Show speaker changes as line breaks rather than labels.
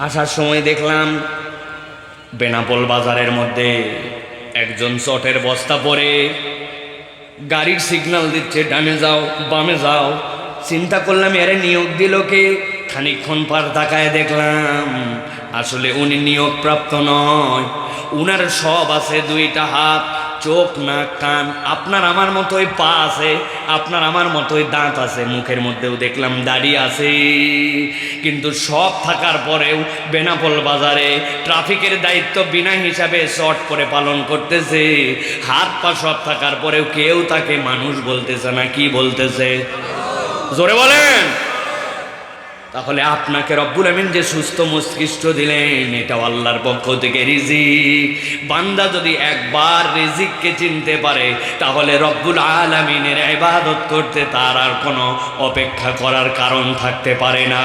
আসার সময় দেখলাম বেনাপোল বাজারের মধ্যে একজন চটের বস্তা পরে গাড়ির সিগনাল দিচ্ছে, ডানে যাও, বামে যাও। চিন্তা করলাম, এর নিয়োগ দিল কে? খানিকক্ষণ পার তাকায় দেখলাম, আসলে উনি নিয়োগপ্রাপ্ত নয়। উনার সব আছে, দুইটা হাত, চোখ, নাক, কান। আপনার আমার মতোই পা আছে, আপনার আমার মতোই দাঁত আছে। মুখের মধ্যেও দেখলাম দাড়ি আছে। কিন্তু সব থাকার পরেও বেনাপোল বাজারে ট্রাফিকের দায়িত্ব বিনা হিসাবে শর্ট করে পালন করতেছে। হাত পা সব থাকার পরেও কেউ তাকে মানুষ বলতেছে না, কি বলতেছে? জোরে বলেন! তাহলে আপনাকে রব্বুল আমিন যে সুস্থ মস্তিষ্ক দিলেন, এটাও আল্লাহর পক্ষ থেকে রিজিক। বান্দা যদি একবার রিজিককে চিনতে পারে, তাহলে রব্বুল আলমিনের ইবাদত করতে তার আর কোনো অপেক্ষা করার কারণ থাকতে পারে না।